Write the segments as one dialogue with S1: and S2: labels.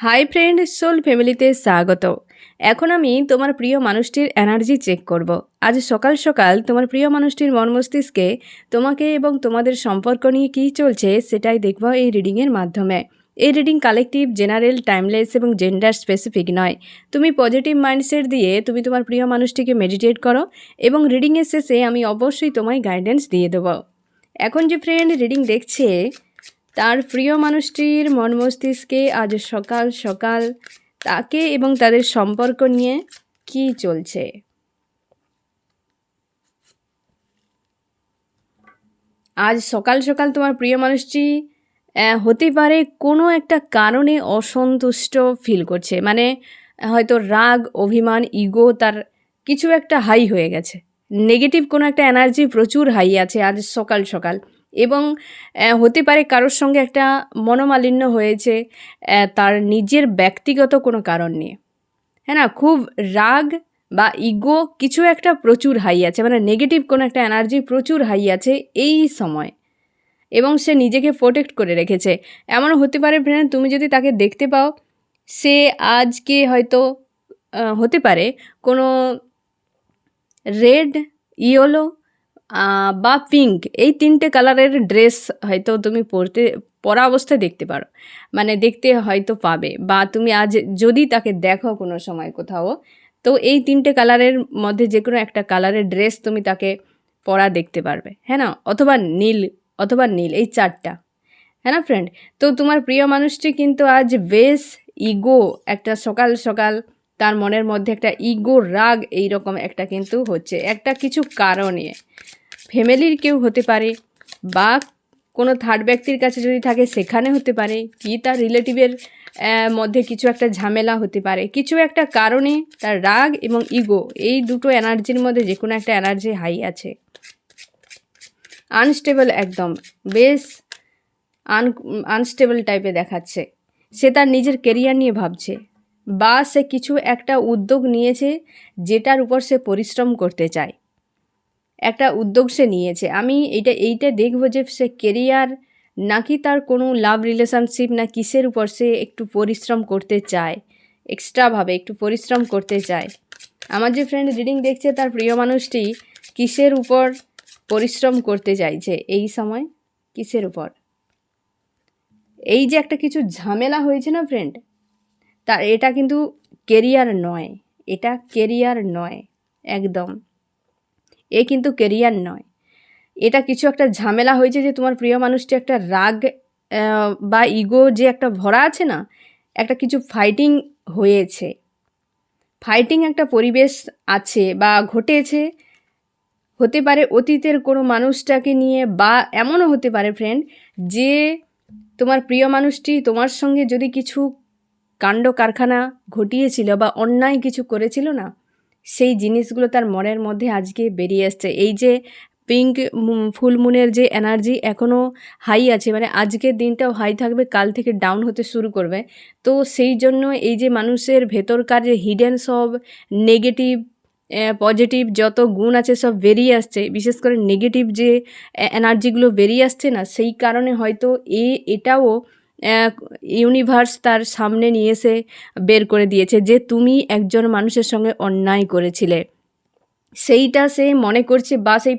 S1: Hi friend soul ফ্যামিলিতে স্বাগত। এখন আমি তোমার প্রিয় মানুষটির এনার্জি চেক করব। আজ সকাল সকাল তোমার প্রিয় মানুষটির মন মস্তিষ্কে তোমাকে এবং তোমাদের সম্পর্ক নিয়ে কী চলছে সেটাই দেখব এই রিডিংয়ের মাধ্যমে। এই রিডিং কালেকটিভ জেনারেল টাইমলেস এবং জেন্ডার স্পেসিফিক নয়। তুমি পজিটিভ মাইন্ডসেট দিয়ে তুমি তোমার প্রিয় মানুষটিকে মেডিটেট করো এবং রিডিংয়ের শেষে আমি অবশ্যই তোমায় গাইডেন্স দিয়ে দেবো। এখন যে ফ্রেন্ড রিডিং দেখছে তার প্রিয় মানুষটির মন মস্তিষ্কে আজ সকাল সকাল তাকে এবং তাদের সম্পর্ক নিয়ে কি চলছে? আজ সকাল সকাল তোমার প্রিয় মানুষটি হতে পারে কোনো একটা কারণে অসন্তুষ্ট ফিল করছে। মানে হয়তো রাগ, অভিমান ইগো তার কিছু একটা হাই হয়ে গেছে। নেগেটিভ কোনো একটা এনার্জি প্রচুর হাই আছে আজ সকাল সকাল। এবং হতে পারে কারোর সঙ্গে একটা মনোমালিন্য হয়েছে তার নিজের ব্যক্তিগত কোনো কারণ নিয়ে। হ্যাঁ না? খুব রাগ বা ইগো কিছু একটা প্রচুর হাই আছে মানে নেগেটিভ কোনো একটা এনার্জি প্রচুর হাই আছে এই সময়। এবং সে নিজেকে প্রোটেক্ট করে রেখেছে। এমনও হতে পারে ফ্রেন্ড তুমি যদি তাকে দেখতে পাও, সে আজকে হয়তো হতে পারে কোনো রেড ইয়েলো বা পিঙ্ক এই তিনটে কালারের ড্রেস হয়তো তুমি পরতে পরা অবস্থায় দেখতে পারো। মানে দেখতে হয়তো পাবে। বা তুমি আজ যদি তাকে দেখো কোনো সময় কোথাও, তো এই তিনটে কালারের মধ্যে যে কোনো একটা কালারের ড্রেস তুমি তাকে পরা দেখতে পারবে। হ্যাঁ না? অথবা নীল অথবা নীল, এই চারটা। হ্যাঁ না ফ্রেন্ড তো তোমার প্রিয় মানুষটি কিন্তু আজ বেশ ইগো একটা সকাল সকাল তার মনের মধ্যে একটা ইগো রাগ এই রকম একটা কিন্তু হচ্ছে। একটা কিছু কারণে। ফ্যামিলির কেউ হতে পারে বা কোনো থার্ড ব্যক্তির কাছে যদি থাকে সেখানে হতে পারে, কি তার রিলেটিভের মধ্যে কিছু একটা ঝামেলা হতে পারে। কিছু একটা কারণে তার রাগ এবং ইগো এই দুটো এনার্জির মধ্যে যে কোনো একটা এনার্জি হাই আছে। আনস্টেবল একদম, বেশ আন আনস্টেবল টাইপে দেখাচ্ছে। সে তার নিজের কেরিয়ার নিয়ে ভাবছে বা সে কিছু একটা উদ্যোগ নিয়েছে যেটার উপর সে পরিশ্রম করতে চায়। একটা উদ্যোগ সে নিয়েছে। আমি এইটা এইটা দেখব যে সে কেরিয়ার নাকি তার কোনো লাভ রিলেশনশিপ না কিসের উপর সে একটু পরিশ্রম করতে চায়। এক্সট্রাভাবে একটু পরিশ্রম করতে চায়। আমার যে ফ্রেন্ড রিডিং দেখছে, তার প্রিয় মানুষটি কিসের উপর পরিশ্রম করতে চাইছে? এই সময় কিসের উপর? এই যে একটা কিছু ঝামেলা হয়েছে না ফ্রেন্ড তা এটা কিন্তু কেরিয়ার নয়। এটা কেরিয়ার নয়। একদম। এ কিন্তু কেরিয়ার নয়। এটা কিছু একটা ঝামেলা হয়েছে যে তোমার প্রিয় মানুষটি একটা রাগ বা ইগো যে একটা ভরা আছে না, একটা কিছু ফাইটিং হয়েছে। ফাইটিং একটা পরিবেশ আছে বা ঘটেছে। হতে পারে অতীতের কোনো মানুষটাকে নিয়ে বা এমনও হতে পারে ফ্রেন্ড যে তোমার প্রিয় মানুষটি তোমার সঙ্গে যদি কিছু কাণ্ড কারখানা ঘটিয়েছিল বা অন্যায় কিছু করেছিল না সেই জিনিসগুলো তার মনের মধ্যে আজকে বেরিয়ে আসছে। এই যে পিঙ্ক ফুল মুনের যে এনার্জি এখনও হাই আছে মানে আজকের দিনটাও হাই থাকবে, কাল থেকে ডাউন হতে শুরু করবে। তো সেই জন্য এই যে মানুষের ভেতরকার যে হিডেন সব নেগেটিভ পজিটিভ যত গুণ আছে সব বেরিয়ে আসছে, বিশেষ করে নেগেটিভ যে এনার্জিগুলো বেরিয়ে আসছে না, সেই কারণে হয়তো এ, এটাও ইউনিভার্স তার সামনে নিয়ে এসে বের করে দিয়েছে যে তুমি একজন মানুষের সঙ্গে অন্যায় করেছিলে। সেইটা সে মনে করছে বা সেই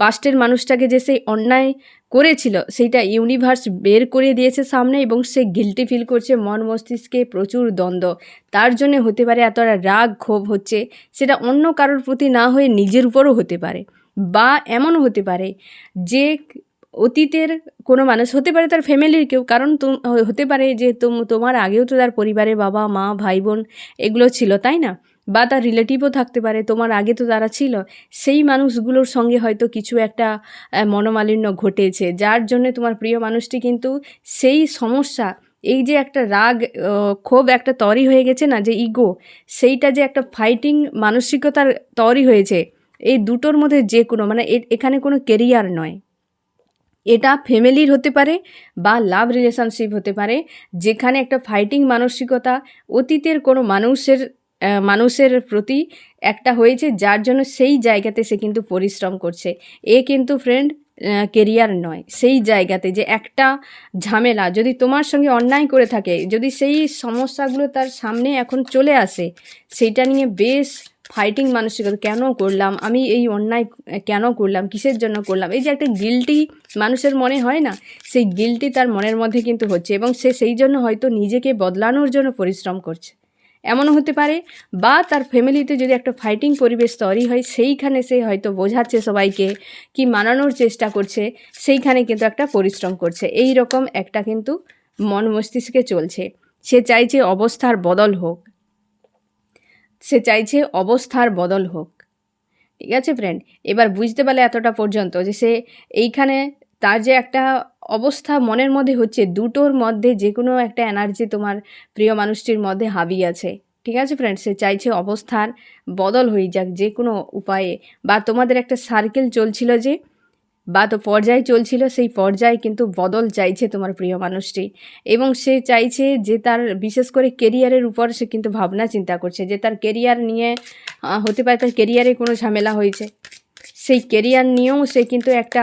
S1: পাস্টের মানুষটাকে যে সেই অন্যায় করেছিল, সেইটা ইউনিভার্স বের করে দিয়েছে সামনে এবং সে গিলটি ফিল করছে, মন মস্তিষ্কে প্রচুর দ্বন্দ্ব। তার জন্য হতে পারে এতটা রাগ ক্ষোভ হচ্ছে, সেটা অন্য কারোর প্রতি না হয়ে নিজের উপরও হতে পারে বা এমনও হতে পারে যে অতীতের কোনো মানুষ, হতে পারে তার ফ্যামিলির কেউ, কারণ হতে পারে যে তুম তোমার আগেও তো তার পরিবারে বাবা, মা ভাই বোন এগুলো ছিল, তাই না? বা তার রিলেটিভও থাকতে পারে, তোমার আগে তো তারা ছিল। সেই মানুষগুলোর সঙ্গে হয়তো কিছু একটা মনোমালিন্য ঘটেছে, যার জন্য তোমার প্রিয় মানুষটি কিন্তু সেই সমস্যা, এই যে একটা রাগ ক্ষোভ একটা তৈরি হয়ে গেছে না, যে ইগো সেইটা যে একটা ফাইটিং মানসিকতার তৈরি হয়েছে, এই দুটোর মধ্যে যে কোনো মানে এখানে কোনো কেরিয়ার নয়। এটা ফ্যামিলির হতে পারে বা লাভ রিলেশনশিপ হতে পারে, যেখানে একটা ফাইটিং মানসিকতা অতীতের কোনো মানুষের মানুষের প্রতি একটা হয়েছে, যার জন্য সেই জায়গাতে সে কিন্তু পরিশ্রম করছে। এ কিন্তু ফ্রেন্ড কেরিয়ার নয়। সেই জায়গাতে যে একটা ঝামেলা যদি তোমার সঙ্গে অন্যায় করে থাকে, যদি সেই সমস্যাগুলো তার সামনে এখন চলে আসে সেইটা নিয়ে বেশ ফাইটিং মানসিকতা কেন করলাম? আমি এই অন্যায় কেন করলাম? কিসের জন্য করলাম? এই যে একটা গিলটি মানুষের মনে হয় না? সেই গিলটি তার মনের মধ্যে কিন্তু হচ্ছে এবং সে সেই জন্য হয়তো নিজেকে বদলানোর জন্য পরিশ্রম করছে। এমনও হতে পারে বা তার ফ্যামিলিতে যদি একটা ফাইটিং পরিবেশ তৈরি হয়, সেইখানে সে হয়তো বোঝাচ্ছে সবাইকে কি মানানোর চেষ্টা করছে, সেইখানে কিন্তু একটা পরিশ্রম করছে। এই রকম একটা কিন্তু মন মস্তিষ্কে চলছে। সে চাইছে অবস্থার বদল হোক। সে চাইছে অবস্থার বদল হোক। ঠিক আছে ফ্রেন্ড এবার বুঝতে পারলে এতটা পর্যন্ত যে সে এইখানে তার যে একটা অবস্থা মনের মধ্যে হচ্ছে, দুটোর মধ্যে যে কোনো একটা এনার্জি তোমার প্রিয় মানুষটির মধ্যে হাবি আছে। ঠিক আছে ফ্রেন্ড সে চাইছে অবস্থার বদল হয়ে যাক যে কোনো উপায়ে। বা তোমাদের একটা সার্কেল চলছিল যে বা তো পর্যায় চলছিল, সেই পর্যায়ে কিন্তু বদল চাইছে তোমার প্রিয় মানুষটি। এবং সে চাইছে যে তার বিশেষ করে কেরিয়ারের উপর সে কিন্তু ভাবনা চিন্তা করছে, যে তার কেরিয়ার নিয়ে হতে পারে তার কেরিয়ারে কোনো ঝামেলা হয়েছে। সেই কেরিয়ার নিয়েও সে কিন্তু একটা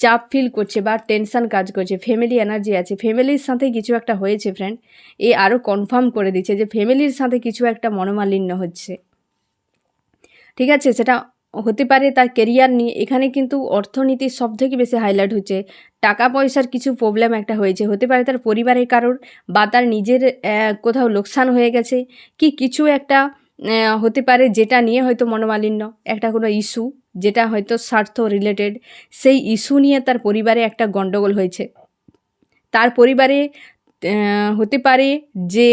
S1: চাপ ফিল করছে বা টেনশন কাজ করছে ফ্যামিলি এনার্জি আছে। ফ্যামিলির সাথে কিছু একটা হয়েছে ফ্রেন্ড এ আরও কনফার্ম করে দিচ্ছে যে ফ্যামিলির সাথে কিছু একটা মনোমালিন্য হচ্ছে। ঠিক আছে? সেটা হতে পারে তার কেরিয়ার নিয়ে। এখানে কিন্তু অর্থনীতির সব থেকে বেশি হাইলাইট হচ্ছে। টাকা পয়সার কিছু প্রবলেম একটা হয়েছে। হতে পারে তার পরিবারের কারোর বা তার নিজের কোথাও লোকসান হয়ে গেছে। কি কিছু একটা হতে পারে যেটা নিয়ে হয়তো মনোমালিন্য। একটা কোনো ইস্যু যেটা হয়তো স্বার্থ রিলেটেড সেই ইস্যু নিয়ে তার পরিবারে একটা গণ্ডগোল হয়েছে। তার পরিবারে হতে পারে যে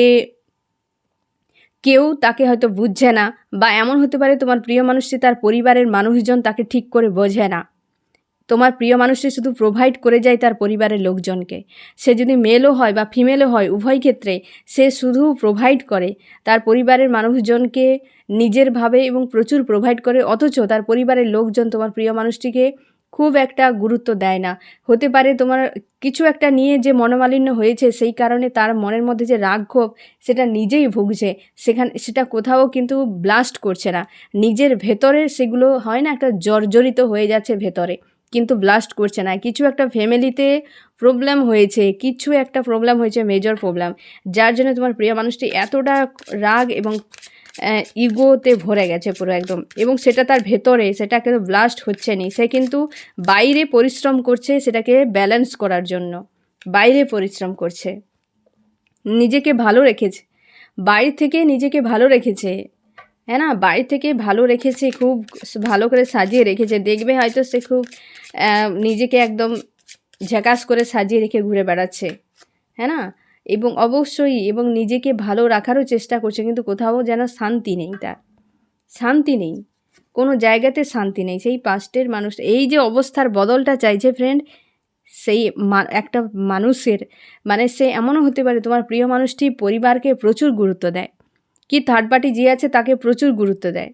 S1: কেউ তাকে হয়তো বুঝছে না বা এমন হতে পারে তোমার প্রিয় মানুষটি তার পরিবারের মানুষজন তাকে ঠিক করে বোঝে না। তোমার প্রিয় মানুষটি শুধু প্রোভাইড করে যায় তার পরিবারের লোকজনকে। সে যদি মেলও হয় বা ফিমেলও হয়, উভয় ক্ষেত্রে সে শুধু প্রোভাইড করে তার পরিবারের মানুষজনকে নিজেরভাবে এবং প্রচুর প্রোভাইড করে, অথচ তার পরিবারের লোকজন, তোমার প্রিয় মানুষটিকে খুব একটা গুরুত্ব দেয় না। হতে পারে তোমার কিছু একটা নিয়ে যে মনোমালিন্য হয়েছে, সেই কারণে তার মনের মধ্যে যে রাগ ক্ষোভ, সেটা নিজেই ভুগছে। সেখানে, সেটা কোথাও কিন্তু ব্লাস্ট করছে না। নিজের ভেতরে সেগুলো হয় না, একটা জর্জরিত হয়ে যাচ্ছে ভেতরে, কিন্তু ব্লাস্ট করছে না। কিছু একটা ফ্যামিলিতে প্রবলেম হয়েছে, কিছু একটা প্রবলেম হয়েছে মেজর প্রবলেম যার জন্য তোমার প্রিয় মানুষটি এতটা রাগ এবং ইগোতে ভরে গেছে পুরো একদম। এবং সেটা তার ভেতরে সেটা কিন্তু ব্লাস্ট হচ্ছে না সে কিন্তু বাইরে পরিশ্রম করছে সেটাকে ব্যালেন্স করার জন্য। বাইরে পরিশ্রম করছে। নিজেকে ভালো রেখেছে। বাইরে থেকে নিজেকে ভালো রেখেছে। হ্যাঁ না? বাড়ি থেকে ভালো রেখেছে, খুব ভালো করে সাজিয়ে রেখেছে। দেখবে হয়তো সে খুব নিজেকে একদম ঝাকাস করে সাজিয়ে রেখে ঘুরে বেড়াচ্ছে। হ্যাঁ না? এবং অবশ্যই এবং নিজেকে ভালো রাখারও চেষ্টা করছে, কিন্তু কোথাও যেন শান্তি নেই তার। শান্তি নেই। কোনো জায়গাতে শান্তি নেই। সেই পাস্টের মানুষ, এই যে অবস্থার বদলটা চাইছে ফ্রেন্ড সেই একটা মানুষের মানে সে এমনও হতে পারে, তোমার প্রিয় মানুষটি পরিবারকে প্রচুর গুরুত্ব দেয়। কি থার্ড পার্টি যে আছে তাকে প্রচুর গুরুত্ব দেয়।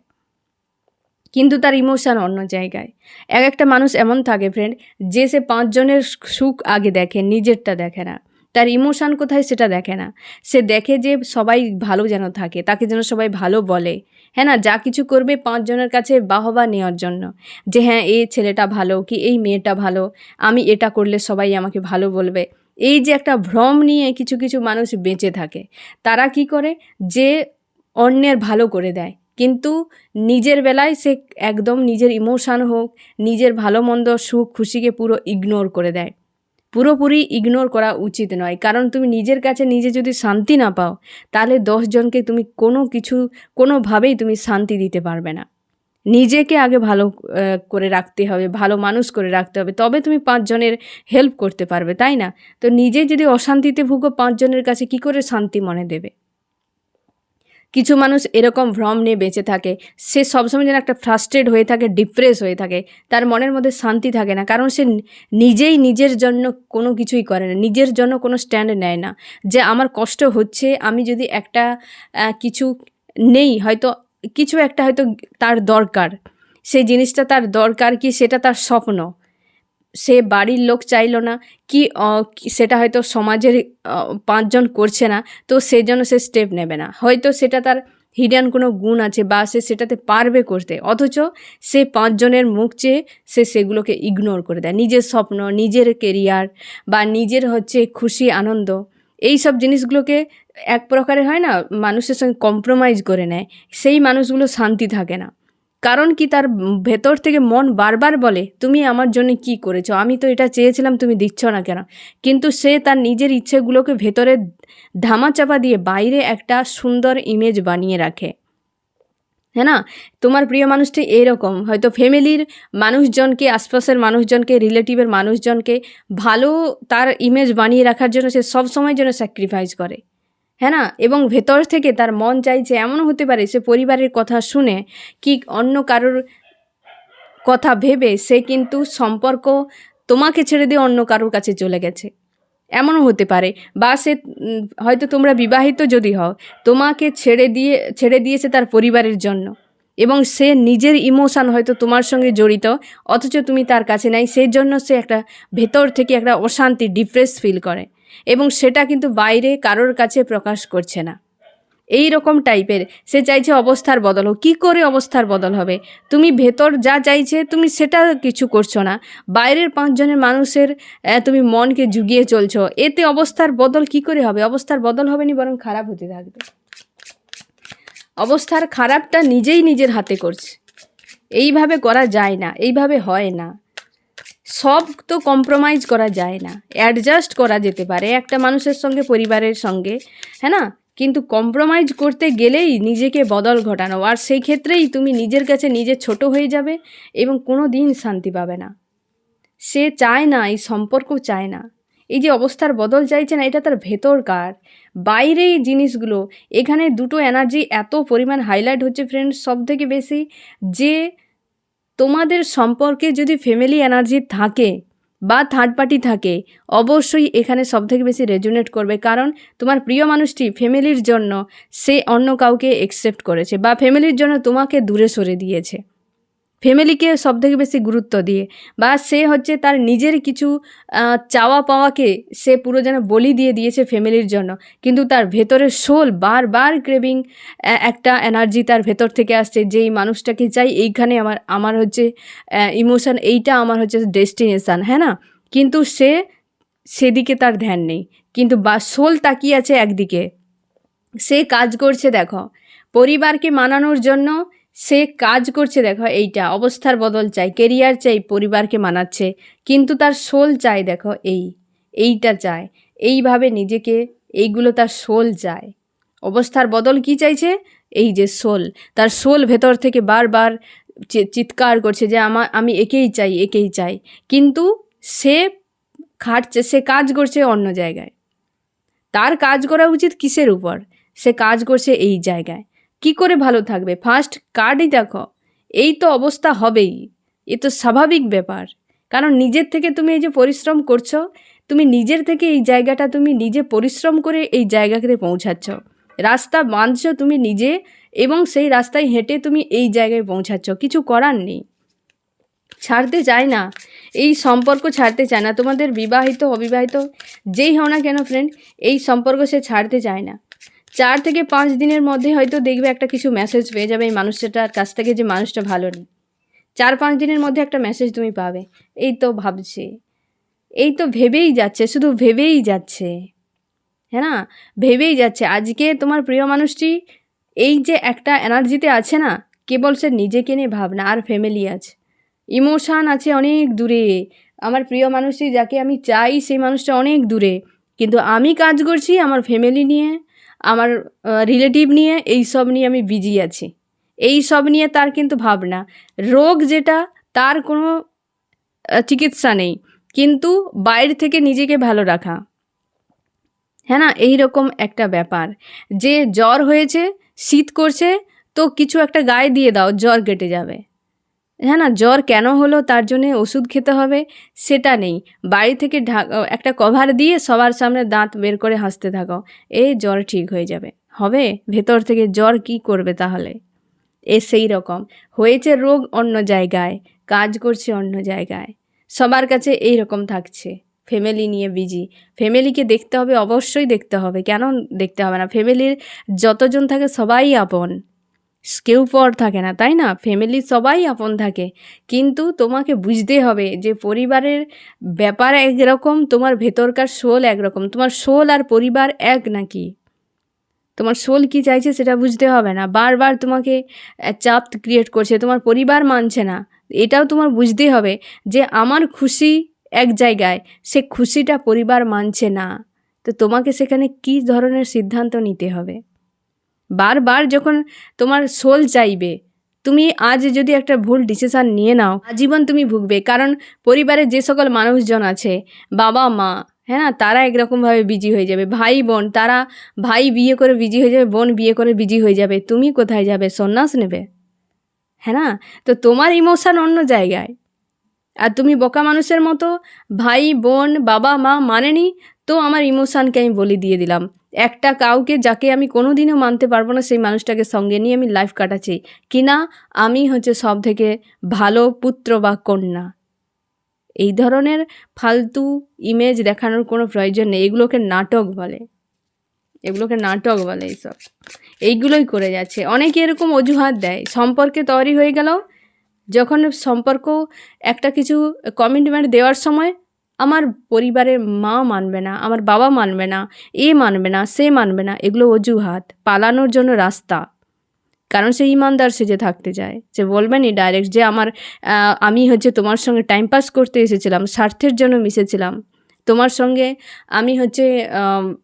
S1: কিন্তু তার ইমোশান অন্য জায়গায়। এক একটা মানুষ এমন থাকে ফ্রেন্ড যে সে পাঁচজনের সুখ আগে দেখে, নিজেরটা দেখে না। তার ইমোশান কোথায় সেটা দেখে না। সে দেখে যে সবাই ভালো যেন থাকে, তাকে যেন সবাই ভালো বলে। হ্যাঁ না? যা কিছু করবে পাঁচজনের কাছে বাহবা নেওয়ার জন্য। যে হ্যাঁ এই ছেলেটা ভালো, কি এই মেয়েটা ভালো, আমি এটা করলে সবাই আমাকে ভালো বলবে। এই যে একটা ভ্রম নিয়ে কিছু কিছু মানুষ বেঁচে থাকে, তারা কি করে? যে অন্যের ভালো করে দেয়। কিন্তু নিজের বেলায় সে একদম নিজের ইমোশান হোক, নিজের ভালো মন্দ সুখ খুশিকে পুরো ইগনোর করে দেয়। পুরোপুরি ইগনোর করা উচিত নয়। কারণ তুমি নিজের কাছে নিজে যদি শান্তি না পাও, তাহলে দশজনকে তুমি কোনো কিছু, কোনোভাবেই তুমি শান্তি দিতে পারবে না। নিজেকে আগে ভালো করে রাখতে হবে, ভালো মানুষ করে রাখতে হবে। তবে তুমি পাঁচজনের হেল্প করতে পারবে, তাই না? তো নিজে যদি অশান্তিতে ভুগো পাঁচজনের কাছে কি করে শান্তি মনে দেবে? কিছু মানুষ এরকম ভ্রম নিয়ে বেঁচে থাকে। সে সবসময় যেন একটা ফ্রাস্ট্রেট হয়ে থাকে ডিপ্রেস হয়ে থাকে। তার মনের মধ্যে শান্তি থাকে না। কারণ সে নিজেই নিজের জন্য কোনো কিছুই করে না। নিজের জন্য কোনো স্ট্যান্ড নেয় না। যে আমার কষ্ট হচ্ছে, আমি যদি একটা কিছু নেই, হয়তো কিছু একটা হয়তো তার দরকার। সেই জিনিসটা তার দরকার কি, সেটা তার স্বপ্ন। সে বাড়ির লোক চাইলো না, কি সেটা হয়তো সমাজের পাঁচজন করছে না, তো সেই জন্য সে স্টেপ নেবে না। হয়তো সেটা তার হিডেন কোনো গুণ আছে বা সে সেটাতে পারবে করতে, অথচ সে পাঁচজনের মুখ চেয়ে সে সেগুলোকে ইগনোর করে দেয়। নিজের স্বপ্ন, নিজের কেরিয়ার বা নিজের হচ্ছে খুশি আনন্দ, এই সব জিনিসগুলোকে এক প্রকারে হয় না, মানুষের সঙ্গে কম্প্রোমাইজ করে নেয়। সেই মানুষগুলো শান্তি থাকে না। কারণ কি তার ভেতর থেকে মন বারবার বলে, তুমি আমার জন্য কি করেছ? আমি তো এটা চেয়েছিলাম, তুমি দিচ্ছ না কেন? কিন্তু সে তার নিজের ইচ্ছেগুলোকে ভেতরে ধামাচাপা দিয়ে বাইরে একটা সুন্দর ইমেজ বানিয়ে রাখে। হ্যাঁ না? তোমার প্রিয় মানুষটি এরকম। হয়তো ফ্যামিলির মানুষজনকে, আশপাশের মানুষজনকে, রিলেটিভের মানুষজনকে ভালো তার ইমেজ বানিয়ে রাখার জন্য সে সব সময় জন্য স্যাক্রিফাইস করে। হ্যাঁ না? এবং ভেতর থেকে তার মন চাইছে এমনও হতে পারে সে পরিবারের কথা শুনে কি অন্য কারোর কথা ভেবে সে কিন্তু সম্পর্ক তোমাকে ছেড়ে দিয়ে অন্য কারোর কাছে চলে গেছে। এমনও হতে পারে। বা সে হয়তো তোমরা বিবাহিত যদি হও, তোমাকে ছেড়ে দিয়ে, ছেড়ে দিয়েছে তার পরিবারের জন্য। এবং সে নিজের ইমোশান হয়তো তোমার সঙ্গে জড়িত, অথচ তুমি তার কাছে নাই সেই জন্য সে একটা ভেতর থেকে একটা অশান্তি, ডিপ্রেস ফিল করে। এবং সেটা কিন্তু বাইরে কারোর কাছে প্রকাশ করছে না। এই রকম টাইপের সে চাইছে অবস্থার বদল হোক। কী করে অবস্থার বদল হবে? তুমি ভেতর যা চাইছে, তুমি সেটা কিছু করছ না। বাইরের পাঁচজনের মানুষের তুমি মনকে জুগিয়ে চলছো। এতে অবস্থার বদল কি করে হবে? অবস্থার বদল হবে না, বরং খারাপ হতে থাকবে। অবস্থার খারাপটা নিজেই নিজের হাতে করছে। এইভাবে করা যায় না। এইভাবে হয় না। সব তো কম্প্রোমাইজ করা যায় না। অ্যাডজাস্ট করা যেতে পারে, একটা মানুষের সঙ্গে, পরিবারের সঙ্গে হ্যাঁ না? কিন্তু কম্প্রোমাইজ করতে গেলেই নিজেকে বদল ঘটানো, আর সেই ক্ষেত্রেই তুমি নিজের কাছে নিজে ছোট হয়ে যাবে এবং কোনো দিন শান্তি পাবে না। সে চায় না, এই সম্পর্ক চায় না। এই যে অবস্থার বদল চাইছে না, এটা তার ভেতরকার। বাইরে এই জিনিসগুলো, এখানে দুটো এনার্জি এত পরিমাণ হাইলাইট হচ্ছে ফ্রেন্ডস সব থেকে বেশি যে তোমাদের সম্পর্কে যদি ফ্যামিলি এনার্জি থাকে বা থার্ড পার্টি থাকে, অবশ্যই এখানে সব থেকে বেশি রেজুনেট করবে। কারণ তোমার প্রিয় মানুষটি ফ্যামিলির জন্য সে অন্য কাউকে অ্যাকসেপ্ট করেছে বা ফ্যামিলির জন্য তোমাকে দূরে সরে দিয়েছে। ফ্যামিলিকে সব থেকে বেশি গুরুত্ব দিয়ে বা সে হচ্ছে তার নিজের কিছু চাওয়া পাওয়াকে সে পুরো যেন বলি দিয়ে দিয়েছে ফ্যামিলির জন্য। কিন্তু তার ভেতরের সোল বারবার ক্রেভিং একটা এনার্জি তার ভেতর থেকে আসছে যে এই মানুষটাকে চাই, এইখানে আমার আমার হচ্ছে ইমোশান এইটা আমার হচ্ছে ডেস্টিনেশান হ্যাঁ না? কিন্তু সে সেদিকে তার ধ্যান নেই। কিন্তু বা সোল তাকিয়ে আছে একদিকে। সে কাজ করছে দেখো। পরিবারকে মানানোর জন্য সে কাজ করছে, দেখো, এইটা। অবস্থার বদল চাই কেরিয়ার চাই, পরিবারকে মানাচ্ছে। কিন্তু তার সোল চাই, দেখো, এই। এইটা চায় এইভাবে নিজেকে, এইগুলো তার সোল চায় অবস্থার বদল কি চাইছে? এই যে সোল তার সোল ভেতর থেকে বারবার চিৎকার করছে যে আমার আমি একেই চাই একেই চাই। কিন্তু সে খাটছে, সে কাজ করছে অন্য জায়গায়। তার কাজ করা উচিত কিসের উপর? সে কাজ করছে এই জায়গায়। কি করে ভালো থাকবে? ফার্স্ট কার্ডই দেখো। এই তো অবস্থা হবেই। এ তো স্বাভাবিক ব্যাপার। কারণ নিজের থেকে তুমি এই যে পরিশ্রম করছ, তুমি নিজের থেকে এই জায়গাটা তুমি নিজে পরিশ্রম করে এই জায়গাতে পৌঁছাচ্ছ। রাস্তা বাঁধছ তুমি নিজে এবং সেই রাস্তায় হেঁটে তুমি এই জায়গায় পৌঁছাচ্ছ। কিছু করার নেই। ছাড়তে চায় না। এই সম্পর্ক ছাড়তে চায় না। তোমাদের বিবাহিত, অবিবাহিত, যেই হও না কেন ফ্রেন্ড এই সম্পর্ক সে ছাড়তে চায় না। চার থেকে পাঁচ দিনের মধ্যে হয়তো দেখবে একটা কিছু মেসেজ পেয়ে যাবে এই মানুষটার কাছ থেকে যে মানুষটা ভালো নেই। চার পাঁচ দিনের মধ্যে একটা মেসেজ তুমি পাবে। এই তো ভাবছে। এই তো ভেবেই যাচ্ছে, শুধু ভেবেই যাচ্ছে। হ্যাঁ না? ভেবেই যাচ্ছে। আজকে তোমার প্রিয় মানুষটি এই যে একটা এনার্জিতে আছে না, কেবল সে নিজেকে নিয়ে ভাবনা, আর ফ্যামিলি আছে। ইমোশান আছে অনেক দূরে। আমার প্রিয় মানুষটি যাকে আমি চাই, সেই মানুষটা অনেক দূরে। কিন্তু আমি কাজ করছি আমার ফ্যামিলি নিয়ে। আমার রিলেটিভ নিয়ে এই সব নিয়ে আমি বিজি আছি। এই সব নিয়ে তার কিন্তু ভাবনা। রোগ যেটা, তার কোনো চিকিৎসা নেই। কিন্তু বাইরে থেকে নিজেকে ভালো রাখা। হ্যাঁ না? এই রকম একটা ব্যাপার। যে জ্বর হয়েছে, শীত করছে, তো কিছু একটা গায়ে দিয়ে দাও, জ্বর কেটে যাবে। হ্যাঁ না, জ্বর কেন হলো তার জন্য ওষুধ খেতে হবে সেটা নেই। বাড়ি থেকে একটা কভার দিয়ে সবার সামনে দাঁত বের করে হাসতে থাকো এই জ্বর ঠিক হয়ে যাবে। হবে? ভেতর থেকে জ্বর কি করবে তাহলে? এ সেই রকম। হয়েছে রোগ অন্য জায়গায়, কাজ করছে অন্য জায়গায়। সবার কাছে এই রকম থাকছে। ফ্যামিলি নিয়ে বিজি। ফ্যামিলিকে দেখতে হবে, অবশ্যই দেখতে হবে। কেন দেখতে হবে না? ফ্যামিলির যতজন থাকে সবাই আপন। কেউ পর থাকে না, তাই না? ফ্যামিলির সবাই আপন থাকে। কিন্তু তোমাকে বুঝতে হবে যে পরিবারের ব্যাপার একরকম, তোমার ভেতরকার সোল একরকম। তোমার সোল আর পরিবার এক নাকি? তোমার সোল কি চাইছে সেটা বুঝতে হবে না। বারবার তোমাকে চাপ ক্রিয়েট করছে, তোমার পরিবার মানছে না। এটাও তোমার বুঝতে হবে যে আমার খুশি এক জায়গায়, সে খুশিটা পরিবার মানছে না। তো তোমাকে সেখানে কী ধরনের সিদ্ধান্ত নিতে হবে? বারবার যখন তোমার সোল চাইবে, তুমি আজ যদি একটা ভুল ডিসিশান নিয়ে নাও, আজীবন তুমি ভুগবে। কারণ পরিবারে যে সকল মানুষজন আছে, বাবা, মা হ্যাঁ না? তারা একরকমভাবে বিজি হয়ে যাবে। ভাই, বোন, তারা ভাই বিয়ে করে বিজি হয়ে যাবে, বোন বিয়ে করে বিজি হয়ে যাবে। তুমি কোথায় যাবে? সন্ন্যাস নেবে। হ্যাঁ না? তো তোমার ইমোশন অন্য জায়গায়। আর তুমি বোকা মানুষের মতো, ভাই, বোন, বাবা, মা মানেনি? তো আমার ইমোশানকে আমি বলি দিয়ে দিলাম। একটা কাউকে যাকে আমি কোনো দিনও মানতে পারব না, সেই মানুষটাকে সঙ্গে নিয়ে আমি লাইফ কাটাচ্ছি। কিনা আমি হচ্ছে সব থেকে ভালো পুত্র বা কন্যা। এই ধরনের ফালতু ইমেজ দেখানোর কোনো প্রয়োজন নেই। এগুলোকে নাটক বলে। এগুলোকে নাটক বলে এইসব। এইগুলোই করে যাচ্ছে। অনেকে এরকম অজুহাত দেয়। সম্পর্কে তৈরি হয়ে গেল যখন সম্পর্ক একটা কিছু কমিটমেন্ট দেওয়ার সময় আমার পরিবারের মা মানবে না, আমার বাবা মানবে না, এ মানবে না, সে মানবে না, এগুলো অজুহাত, পালানোর জন্য রাস্তা। কারণ সে ইমানদার সেজে থাকতে চায়। সে বলবে নি ডাইরেক্ট যে আমার আমি হচ্ছে তোমার সঙ্গে টাইম পাস করতে এসেছিলাম, স্বার্থের জন্য মিশেছিলাম। তোমার সঙ্গে আমি হচ্ছে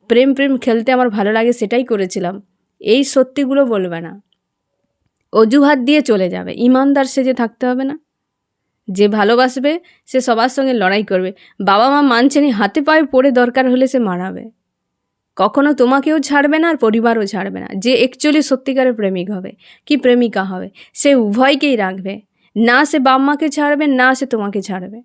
S1: প্রেম প্রেম খেলতে আমার ভালো লাগে সেটাই করেছিলাম। এই সত্যিগুলো বলবে না। অজুহাত দিয়ে চলে যাবে। ইমানদার সেজে থাকতে হবে না। যে ভালোবাসবে, সে সবার সঙ্গে লড়াই করবে। বাবা মা মানছে নি হাতে পায়ে পড়ে দরকার হলে সে মারাবে। কখনো তোমাকেও ছাড়বে না আর পরিবারও ছাড়বে না। যে অ্যাকচুয়ালি সত্যিকারের প্রেমিক হবে, কি প্রেমিকা হবে, সে উভয়কেই রাখবে। না সে বাপ মাকে ছাড়বে, না সে তোমাকে ছাড়বে।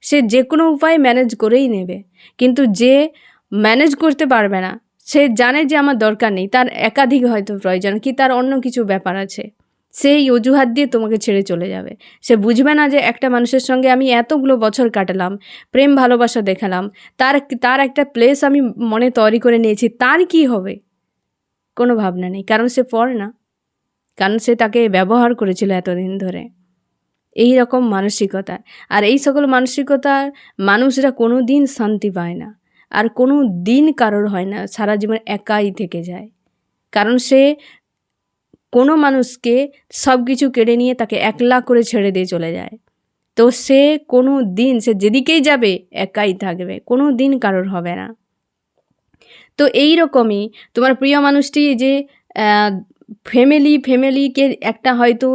S1: সে যে কোনো উপায়ে ম্যানেজ করেই নেবে। কিন্তু যে ম্যানেজ করতে পারবে না, সে জানে যে আমার দরকার নেই, তার একাধিক হয়তো প্রয়োজন, কি তার অন্য কিছু ব্যাপার আছে। সেই অজুহাত দিয়ে তোমাকে ছেড়ে চলে যাবে। সে বুঝবে না যে একটা মানুষের সঙ্গে আমি এতগুলো বছর কাটালাম, প্রেম, ভালোবাসা দেখালাম, তার তার একটা প্লেস আমি মনে তৈরি করে নিয়েছি, তার কি হবে? কোনো ভাবনা নেই, কারণ সে পর না। কারণ সে তাকে ব্যবহার করেছিল এতদিন ধরে। এই রকম মানসিকতা। আর এই সকল মানসিকতার মানুষরা কোনো দিন শান্তি পায় না। আর কোনো দিন কারোর হয় না, সারা জীবন একাই থেকে যায়। কারণ সে কোনো মানুষকে সব কিছু কেড়ে নিয়ে তাকে একলা করে ছেড়ে দিয়ে চলে যায়। তো সে কোনো দিন, সে যেদিকেই যাবে, একাই থাকবে। কোনো দিন কারোর হবে না। তো এই রকমই তোমার প্রিয় মানুষটি যে ফ্যামিলি ফ্যামিলিকে একটা হয়তো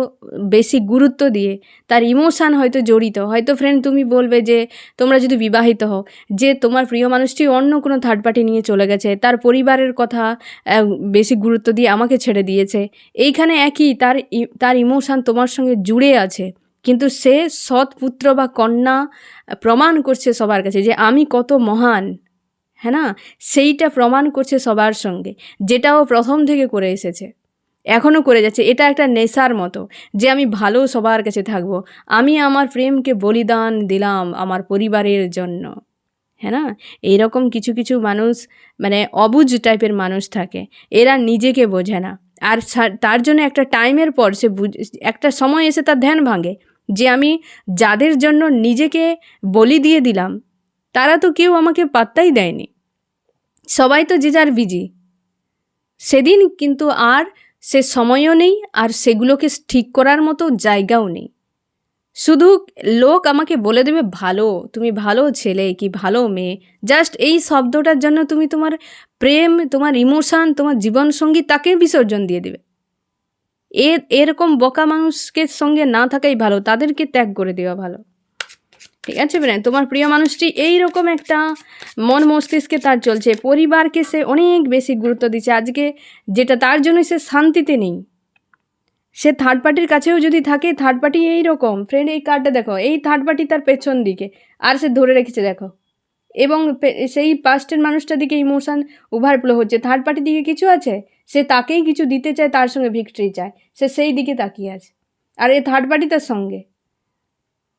S1: বেশি গুরুত্ব দিয়ে তার ইমোশান হয়তো জড়িত। হয়তো ফ্রেন্ড তুমি বলবে যে, তোমরা যদি বিবাহিত হও, যে তোমার প্রিয় মানুষটি অন্য কোনো থার্ড পার্টি নিয়ে চলে গেছে, তার পরিবারের কথা বেশি গুরুত্ব দিয়ে আমাকে ছেড়ে দিয়েছে। এইখানে একই তার তার ইমোশান তোমার সঙ্গে জুড়ে আছে। কিন্তু সে সৎ পুত্র বা কন্যা প্রমাণ করছে সবার কাছে যে, আমি কত মহান। হ্যাঁ না? সেইটা প্রমাণ করছে সবার সঙ্গে যেটা ও প্রথম থেকে করে এসেছে। এখনও করে যাচ্ছে। এটা একটা নেশার মতো যে আমি ভালো সবার কাছে থাকব। আমি আমার প্রেমকে বলিদান দিলাম আমার পরিবারের জন্য। হ্যাঁ না? এইরকম কিছু কিছু মানুষ মানে অবুজ টাইপের মানুষ থাকে। এরা নিজেকে বোঝে না। আর তার জন্য একটা টাইমের পর সে একটা সময় এসে তার ধ্যান ভাঙে। যে আমি যাদের জন্য নিজেকে বলি দিয়ে দিলাম, তারা তো কেউ আমাকে পাত্তাই দেয়নি। সবাই তো যে যার বিজি। সেদিন কিন্তু আর সে সময়ও নেই আর সেগুলোকে ঠিক করার মতো জায়গাও নেই। শুধু লোক আমাকে বলে দেবে, ভালো, তুমি ভালো ছেলে, কি ভালো মেয়ে। জাস্ট এই শব্দটার জন্য তুমি তোমার প্রেম, তোমার ইমোশান, তোমার জীবনসঙ্গী তাকে বিসর্জন দিয়ে দেবে। এ এরকম বকা মানুষকে সঙ্গে না থাকাই ভালো, তাদেরকে ত্যাগ করে দেওয়া ভালো। ঠিক আছে বেরেন তোমার প্রিয় মানুষটি এই রকম একটা মন মস্তিষ্কে তার চলছে, পরিবারকে সে অনেক বেশি গুরুত্ব দিচ্ছে। আজকে যেটা তার জন্য সে শান্তিতে নেই। সে থার্ড পার্টির কাছেও যদি থাকে থার্ড পার্টি এই রকম ফ্রেন্ড এই কার্ডটা দেখো, এই থার্ড পার্টি তার পেছন দিকে। আর সে ধরে রেখেছে, দেখো। এবং সেই পাস্টের মানুষটার দিকে ইমোশান ওভারফ্লো হচ্ছে। থার্ড পার্টির দিকে কিছু আছে, সে তাকেই কিছু দিতে চায়, তার সঙ্গে ভিক্টরি চায়। সে সেই দিকে তাকিয়ে আছে। আর এই থার্ড পার্টি তার সঙ্গে।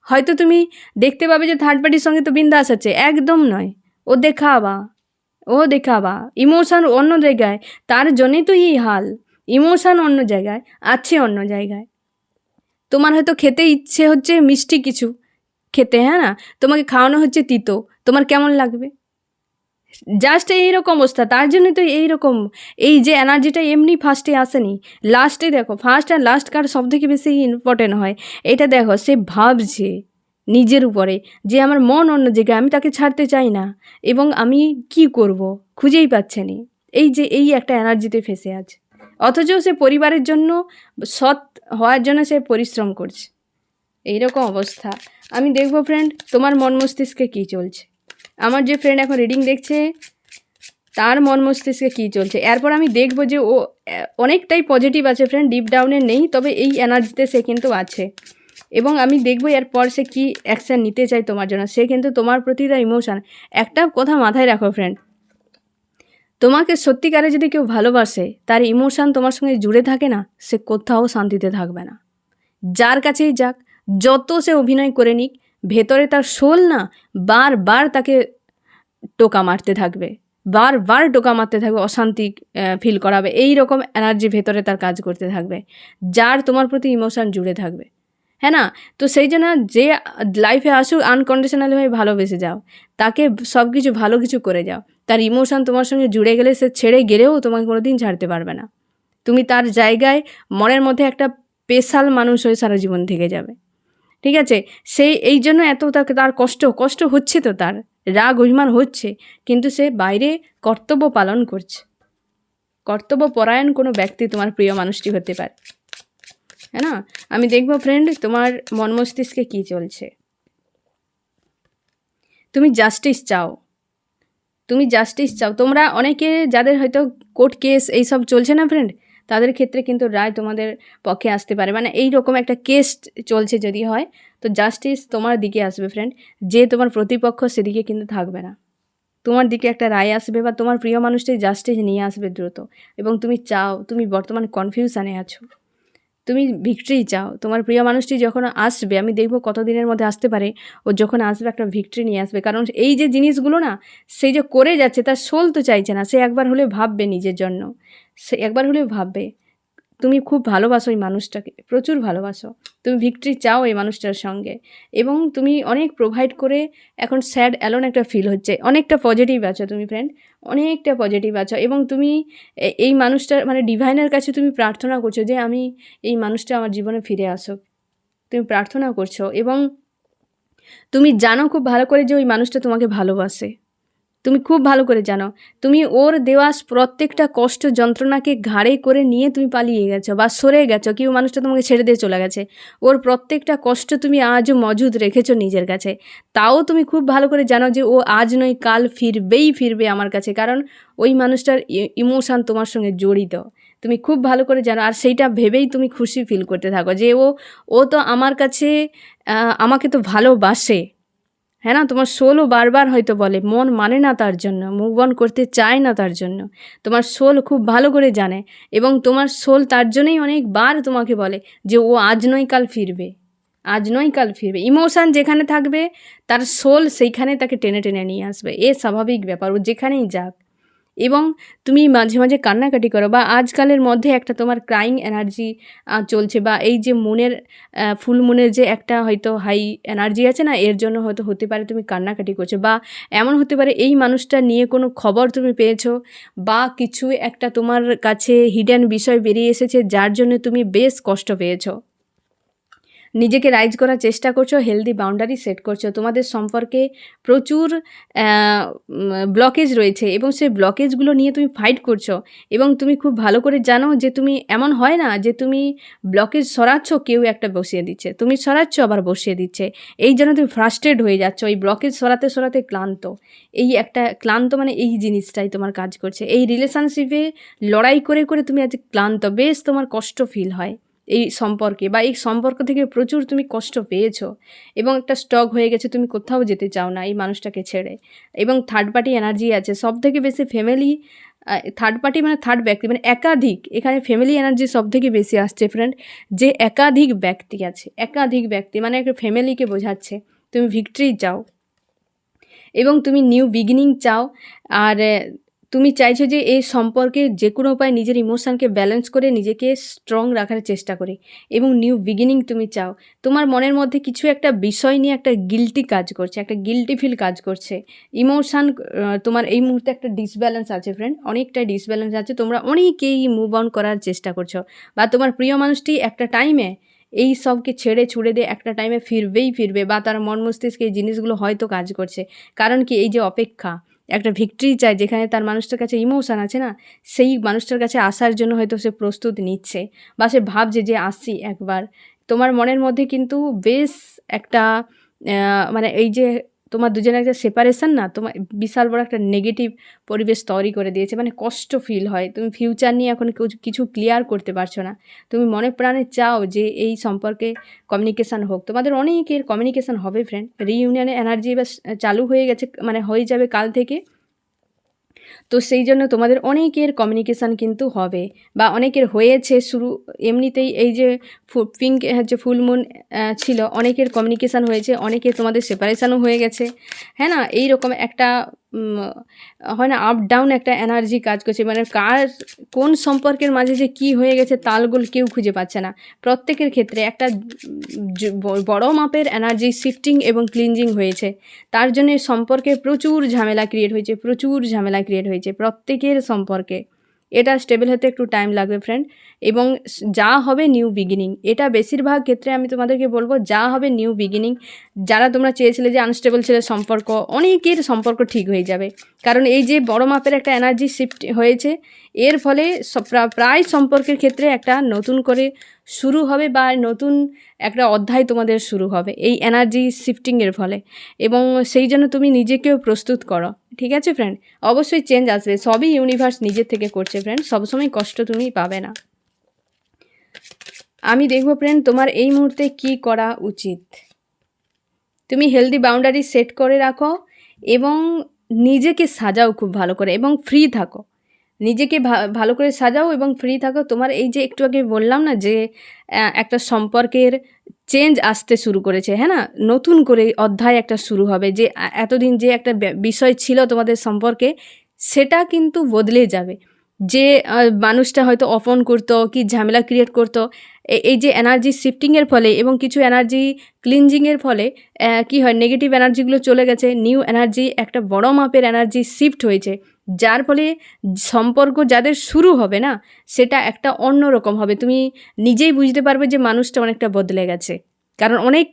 S1: হয়তো তুমি দেখতে পাবে যে থার্ড পার্টির সঙ্গে তো বিন্দাস আছে। একদম নয়। ও দেখাবা। ও দেখাবা। ইমোশান অন্য জায়গায়। তার জন্যই তো এই হাল। ইমোশান অন্য জায়গায়। আছে অন্য জায়গায়। তোমার হয়তো খেতে ইচ্ছে হচ্ছে মিষ্টি কিছু খেতে হ্যাঁ না? তোমাকে খাওয়ানো হচ্ছে তিতো। তোমার কেমন লাগবে? জাস্ট এইরকম অবস্থা। তার জন্য তো এইরকম। এই যে এনার্জিটা এমনি ফার্স্টে আসেনি। লাস্টে দেখো ফার্স্ট আর লাস্ট কার সব থেকে বেশি ইম্পর্টেন্ট হয়? এটা দেখো, সে ভাবছে নিজের উপরে যে আমার মন অন্য জায়গায়, আমি তাকে ছাড়তে চাই না। এবং আমি কি করব? খুঁজেই পাচ্ছে না। এই যে, এই একটা এনার্জিতে ফেসে আছে। অথচ সে পরিবারের জন্য সৎ হওয়ার জন্য সে পরিশ্রম করছে। এইরকম অবস্থা। আমি দেখব ফ্রেন্ড তোমার মন মস্তিষ্কে কী চলছে? আমার যে ফ্রেন্ড এখন রিডিং দেখছে, তার মন মস্তিষ্কে কী চলছে? এরপর আমি দেখব যে ও অনেকটাই পজিটিভ আছে ফ্রেন্ড ডিপ ডাউনে নেই, তবে এই এনার্জিতে সে কিন্তু আছে। এবং আমি দেখব এরপর সে কী অ্যাকশান নিতে চায় তোমার জন্য। সে কিন্তু তোমার প্রতি তার ইমোশান একটা কথা মাথায় রাখো ফ্রেন্ড তোমাকে সত্যিকারে যদি কেউ ভালোবাসে, তার ইমোশান তোমার সঙ্গে জুড়ে থাকে না, সে কোথাও শান্তিতে থাকবে না। যার কাছেই যাক, যত সে অভিনয় করে নিক ভেতরে তার শোল না বারবার তাকে টোকা মারতে থাকবে। বারবার টোকা মারতে থাকবে, অশান্তি ফিল করাবে। এই রকম এনার্জি ভেতরে তার কাজ করতে থাকবে, যার তোমার প্রতি ইমোশান জুড়ে থাকবে। হ্যাঁ না? তো সেই জন্য যে লাইফে আসুক আনকন্ডিশনালিভাবে ভালোবেসে যাও। তাকে সব কিছু ভালো কিছু করে যাও। তার ইমোশান তোমার সঙ্গে জুড়ে গেলে সে ছেড়ে গেলেও তোমাকে কোনো দিন ছাড়তে পারবে না। তুমি তার জায়গায় মনের মধ্যে একটা স্পেশাল মানুষ হয়ে সারা জীবন থেকে যাবে। ঠিক আছে? সেই এই জন্য এত তাকে তার কষ্ট কষ্ট হচ্ছে তো তার, রাগ, অভিমান হচ্ছে, কিন্তু সে বাইরে কর্তব্য পালন করছে। কর্তব্য পরায়ণ কোনো ব্যক্তি তোমার প্রিয় মানুষটি হতে পারে। হ্যাঁ না? আমি দেখব ফ্রেন্ড তোমার মন মস্তিষ্কে কী চলছে। তুমি জাস্টিস চাও। তুমি জাস্টিস চাও। তোমরা অনেকে যাদের হয়তো কোর্ট কেস এইসব চলছে না ফ্রেন্ড তাদের ক্ষেত্রে কিন্তু রায় তোমাদের পক্ষে আসতে পারে। মানে এই রকম একটা কেস চলছে যদি হয়, তো জাস্টিস তোমার দিকে আসবে ফ্রেন্ড যে তোমার প্রতিপক্ষ সেদিকে কিন্তু থাকবে না। তোমার দিকে একটা রায় আসবে বা তোমার প্রিয় মানুষটি জাস্টিস নিয়ে আসবে দ্রুত। এবং তুমি চাও, তুমি বর্তমান কনফিউশানে আছো। তুমি ভিক্টরি চাও। তোমার প্রিয় মানুষটি যখন আসবে, আমি দেখব কতদিনের মধ্যে আসতে পারে। ও যখন আসবে, একটা ভিক্টরি নিয়ে আসবে। কারণ এই যে জিনিসগুলো না, সে যে করে যাচ্ছে, তার সোল তো চাইছে না। সে একবার হলে ভাববে নিজের জন্য। সে একবার হলেও ভাববে, তুমি খুব ভালোবাসো এই মানুষটাকে, প্রচুর ভালোবাসো। তুমি ভিক্টরি চাও এই মানুষটার সঙ্গে। এবং তুমি অনেক প্রোভাইড করে এখন স্যাড অ্যালোন একটা ফিল হচ্ছে। অনেকটা পজিটিভ আছো তুমি ফ্রেন্ড অনেকটা পজিটিভ আছো। এবং তুমি এই মানুষটার মানে ডিভাইনের কাছে তুমি প্রার্থনা করছ যে, আমি এই মানুষটা আমার জীবনে ফিরে আসুক। তুমি প্রার্থনা করছ এবং তুমি জানো খুব ভালো করে যে ওই মানুষটা তোমাকে ভালোবাসে। তুমি খুব ভালো করে জানো। তুমি ওর দেওয়া প্রত্যেকটা কষ্ট যন্ত্রণাকে ঘাড়ে করে নিয়ে তুমি পালিয়ে গেছো বা সরে গেছো, কেউ মানুষটা তোমাকে ছেড়ে দিয়ে চলে গেছে। ওর প্রত্যেকটা কষ্ট তুমি আজও মজুদ রেখেছো নিজের কাছে। তাও তুমি খুব ভালো করে জানো যে ও আজ নয়, কাল ফিরবেই ফিরবে আমার কাছে, কারণ ওই মানুষটার ইমোশান তোমার সঙ্গে জড়িত। তুমি খুব ভালো করে জানো, আর সেইটা ভেবেই তুমি খুশি ফিল করতে থাকো যে ও ও তো আমার কাছে আমাকে তো ভালোবাসে। হ্যাঁ না? তোমার সোলও বারবার হয়তো বলে, মন মানে না তার জন্য মুভ অন করতে চায় না তার জন্য। তোমার সোল খুব ভালো করে জানে এবং তোমার সোল তার জন্যই অনেকবার তোমাকে বলে যে ও আজ নয় কাল ফিরবে। আজ নয় কাল ফিরবে। ইমোশান যেখানে থাকবে, তার সোল সেইখানে তাকে টেনে টেনে নিয়ে আসবে। এ স্বাভাবিক ব্যাপার, ও যেখানেই যাক। এবং তুমি মাঝে মাঝে কান্নাকাটি করো বা আজকালের মধ্যে একটা তোমার ক্রাইং এনার্জি চলছে বা এই যে মনের ফুল মনের যে একটা হয়তো হাই এনার্জি আছে না, এর জন্য হয়তো হতে পারে তুমি কান্নাকাটি করছ বা এমন হতে পারে এই মানুষটা নিয়ে কোনো খবর তুমি পেয়েছ বা কিছু একটা তোমার কাছে হিডেন বিষয় বেরিয়ে এসেছে যার জন্য তুমি বেশ কষ্ট পেয়েছ। নিজেকে রাইজ করার চেষ্টা করছ হেলদি বাউন্ডারি সেট করছ। তোমাদের সম্পর্কে প্রচুর ব্লকেজ রয়েছে এবং সেই ব্লকেজগুলো নিয়ে তুমি ফাইট করছ এবং তুমি খুব ভালো করে জানো যে তুমি এমন হয় না যে তুমি ব্লকেজ সরাচ্ছ, কেউ একটা বসিয়ে দিচ্ছে। তুমি সরাচ্ছ, আবার বসিয়ে দিচ্ছে। এই জন্য তুমি ফ্রাস্ট্রেট হয়ে যাচ্ছ, এই ব্লকেজ সরাতে সরাতে ক্লান্ত। এই একটা ক্লান্ত মানে এই জিনিসটাই তোমার কাজ করছে। এই রিলেশনশিপে লড়াই করে করে তুমি আজ ক্লান্ত, বেশ তোমার কষ্ট ফিল হয়। এই সম্পর্কে বা এই সম্পর্ক থেকে প্রচুর তুমি কষ্ট পেয়েছ এবং একটা স্টক হয়ে গেছে, তুমি কোথাও যেতে চাও না এই মানুষটাকে ছেড়ে। এবং থার্ড পার্টি এনার্জি আছে সব থেকে বেশি ফ্যামিলি থার্ড পার্টি মানে থার্ড ব্যক্তি মানে একাধিক, এখানে ফ্যামিলি এনার্জি সব থেকে বেশি আসছে ফ্রেন্ড যে একাধিক ব্যক্তি আছে, একাধিক ব্যক্তি মানে একটা ফ্যামিলিকে বোঝাচ্ছে, তুমি ভিক্টরি চাও এবং তুমি নিউ বিগিনিং চাও, আর তুমি চাইছো যে এই সম্পর্কে যে কোনো উপায় নিজের ইমোশানকে ব্যালেন্স করে নিজেকে স্ট্রং রাখার চেষ্টা করে এবং নিউ বিগিনিং তুমি চাও। তোমার মনের মধ্যে কিছু একটা বিষয় নিয়ে একটা গিলটি কাজ করছে, একটা গিলটি ফিল কাজ করছে। ইমোশান তোমার এই মুহূর্তে একটা ডিসব্যালেন্স আছে ফ্রেন্ড অনেকটা ডিসব্যালেন্স আছে। তোমরা অনেকেই মুভ অন করার চেষ্টা করছ বা তোমার প্রিয় মানুষটি একটা টাইমে এই সবকে ছেড়ে ছুড়ে দিয়ে একটা টাইমে ফিরবেই ফিরবে বা তার মন মস্তিষ্কে এই জিনিসগুলো হয়তো কাজ করছে। কারণ কি এই যে অপেক্ষা একটা ভিক্টরি চায়, যেখানে তার মানুষটার কাছে ইমোশান আছে না, সেই মানুষটার কাছে আসার জন্য হয়তো সে প্রস্তুত নিচ্ছে বা সে ভাবছে যে আসি একবার। তোমার মনের মধ্যে কিন্তু বেশ একটা মানে এই যে তোমার দুজনের একটা সেপারেশন না, তোমার বিশাল বড় একটা নেগেটিভ পরিবেশ তৈরি করে দিয়েছে মানে কষ্ট ফিল হয়। তুমি ফিউচার নিয়ে এখন কিছু- ক্লিয়ার করতে পারছ না। তুমি মনে প্রাণে চাও যে এই সম্পর্কে কমিউনিকেশান হোক। তোমাদের অনেকের কমিউনিকেশান হবে ফ্রেন্ড রিইউনিয়নের এনার্জি এবার চালু হয়ে গেছে মানে হয়ে যাবে কাল থেকে। তো সেই জন্য তোমাদের অনেকের কমিউনিকেশান কিন্তু হবে বা অনেকের হয়েছে শুরু, এমনিতেই এই যে পিঙ্ক হচ্ছে ফুলমুন ছিল, অনেকের কমিউনিকেশান হয়েছে, অনেকের তোমাদের সেপারেশানও হয়ে গেছে। হ্যাঁ না? এইরকম একটা হয় না আপ ডাউন একটা এনার্জি কাজ করছে। মানে কার, কোন সম্পর্কের মাঝে যে কি হয়ে গেছে তালগোল কেউ খুঁজে পাচ্ছে না। প্রত্যেকের ক্ষেত্রে একটা বড় মাপের এনার্জি শিফটিং এবং ক্লিনজিং হয়েছে। তার জন্য সম্পর্কে প্রচুর ঝামেলা ক্রিয়েট হয়েছে, প্রচুর ঝামেলা ক্রিয়েট হয়েছে প্রত্যেকের সম্পর্কে। এটা স্টেবল হতে একটু টাইম লাগবে ফ্রেন্ড এবং যা হবে নিউ বিগিনিং এটা বেশিরভাগ ক্ষেত্রে আমি তোমাদেরকে বলব, যা হবে নিউ বিগিনিং যারা তোমরা চেয়েছিলে যে আনস্টেবল ছিল সম্পর্ক, অনেকের সম্পর্ক ঠিক হয়ে যাবে। কারণ এই যে বড় মাপের একটা এনার্জি শিফট হয়েছে, এর ফলে প্রায় সম্পর্কের ক্ষেত্রে একটা নতুন করে শুরু হবে বা নতুন একটা অধ্যায় তোমাদের শুরু হবে এই এনার্জি শিফটিংয়ের ফলে। এবং সেই জন্য তুমি নিজেকেও প্রস্তুত করো। ঠিক আছে ফ্রেন্ড অবশ্যই চেঞ্জ আসবে। সবই ইউনিভার্স নিজের থেকে করছে ফ্রেন্ড সবসময় কষ্ট তুমি পাবে না। আমি দেখব ফ্রেন্ড তোমার এই মুহূর্তে কি করা উচিত? তুমি হেলদি বাউন্ডারি সেট করে রাখো এবং নিজেকে সাজাও খুব ভালো করে এবং ফ্রি থাকো। নিজেকে ভালো করে সাজাও এবং ফ্রি থাকো। তোমার এই যে একটু আগে বললাম না যে একটা সম্পর্কের চেঞ্জ আসতে শুরু করেছে হ্যাঁ না? নতুন করে অধ্যায় একটা শুরু হবে যে এতদিন যে একটা বিষয় ছিল তোমাদের সম্পর্কে, সেটা কিন্তু বদলে যাবে। যে মানুষটা হয়তো অফন করতো, কি ঝামেলা ক্রিয়েট করতো এই যে এনার্জি শিফটিংয়ের ফলে এবং কিছু এনার্জি ক্লিনজিংয়ের ফলে কি হয় নেগেটিভ এনার্জিগুলো চলে গেছে নিউ এনার্জি একটা বড় মাপের এনার্জি শিফট হয়েছে। যার ফলে সম্পর্ক যাদের শুরু হবে না, সেটা একটা অন্য রকম হবে। তুমি নিজেই বুঝতে পারবে যে মানুষটা অনেকটা বদলে গেছে। কারণ অনেক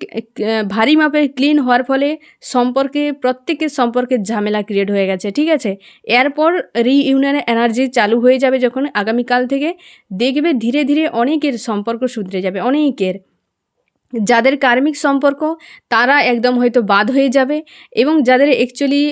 S1: ভারী মাপের ক্লিন হওয়ার ফলে সম্পর্কে, প্রত্যেকের সম্পর্কে ঝামেলা ক্রিয়েট হয়ে গেছে, ঠিক আছে? এরপর রিইউনিয়নের এনার্জি চালু হয়ে যাবে যখন আগামীকাল থেকে। দেখবে ধীরে ধীরে অনেকের সম্পর্ক শুধরে যাবে, অনেকের। যাদের কার্মিক সম্পর্ক, তারা একদম হয়তো বাদ হয়ে যাবে এবং যাদের অ্যাকচুয়ালি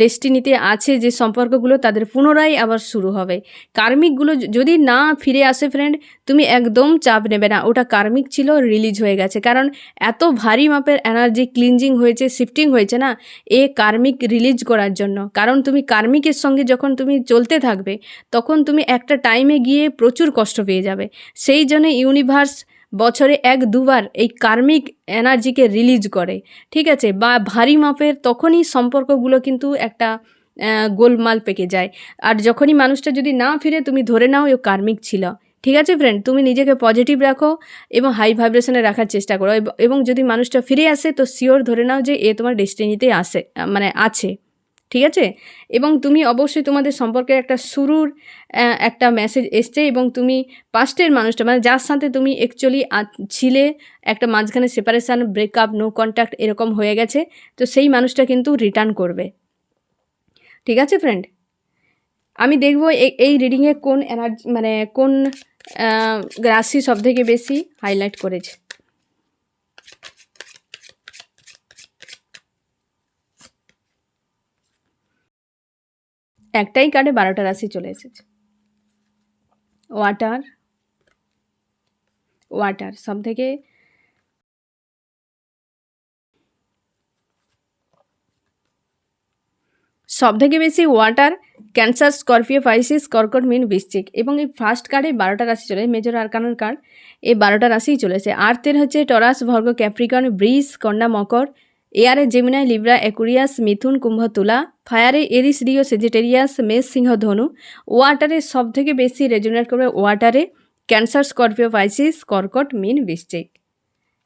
S1: ডেস্টিনিতে আছে যে সম্পর্কগুলো, তাদের পুনরায় আবার শুরু হবে। কার্মিকগুলো যদি না ফিরে আসে ফ্রেন্ড তুমি একদম চাপ নেবে না। ওটা কার্মিক ছিল রিলিজ হয়ে গেছে। কারণ এত ভারী মাপের এনার্জি ক্লিনজিং হয়েছে শিফটিং হয়েছে না, এ কার্মিক রিলিজ করার জন্য। কারণ তুমি কার্মিকের সঙ্গে যখন তুমি চলতে থাকবে, তখন তুমি একটা টাইমে গিয়ে প্রচুর কষ্ট পেয়ে যাবে। সেই জন্য ইউনিভার্স বছরে এক দুবার এই কার্মিক এনার্জিকে রিলিজ করে, ঠিক আছে? বা ভারী মাপের তখনই সম্পর্কগুলো কিন্তু একটা গোলমাল পেকে যায়। আর যখনই মানুষটা যদি না ফিরে, তুমি ধরে নাও ও কার্মিক ছিল। ঠিক আছে ফ্রেন্ড তুমি নিজেকে পজিটিভ রাখো এবং হাই ভাইব্রেশনে রাখার চেষ্টা করো। এবং যদি মানুষটা ফিরে আসে, তো শিওর ধরে নাও যে এ তোমার ডেস্টিনিতে আসে মানে আছে। ঠিক আছে? এবং তুমি অবশ্যই তোমাদের সম্পর্কে একটা শুরুর একটা মেসেজ এসছে এবং তুমি পাস্টের মানুষটা মানে যার সাথে তুমি অ্যাকচুয়ালি ছিলে, একটা মাঝখানে সেপারেশান ব্রেকআপ নো কন্ট্যাক্ট এরকম হয়ে গেছে, তো সেই মানুষটা কিন্তু রিটার্ন করবে। ঠিক আছে ফ্রেন্ড আমি দেখব এই- রিডিংয়ে কোন এনার্জি মানে কোন রাশি সব থেকে বেশি হাইলাইট করেছে। একটাই কার্ডে বারোটা রাশি চলে এসেছে। ওয়াটার ওয়াটার সব থেকে সবথেকে বেশি ওয়াটার ক্যান্সার স্করপিও পাইসিস কর্কট মিন বৃশ্চিক এবং এই ফার্স্ট কার্ডে বারোটা রাশি চলে মেজর আরকানোর কার্ড এই বারোটা রাশিই চলেছে আর্থের হচ্ছে টরাস ভর্গ ক্যাপ্রিকন ব্রিজ কন্যা মকর এয়ারে জেমিনায় লিব্রা অ্যাকুরিয়াস মিথুন কুম্ভ তুলা ফায়ারে এরিস, রিও, সেজিটেরিয়াস, মেষ, সিংহ, ধনু। ওয়াটারে সবথেকে বেশি রেজোনেট করবে ওয়াটারে ক্যান্সার, স্করপিও পাইসিস কর্কট, মিন, বৃশ্চিক।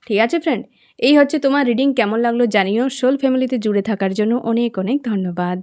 S1: ঠিক আছে ফ্রেন্ড এই হচ্ছে তোমার রিডিং কেমন লাগল জানিও। সোল ফ্যামিলিতে জুড়ে থাকার জন্য অনেক অনেক ধন্যবাদ।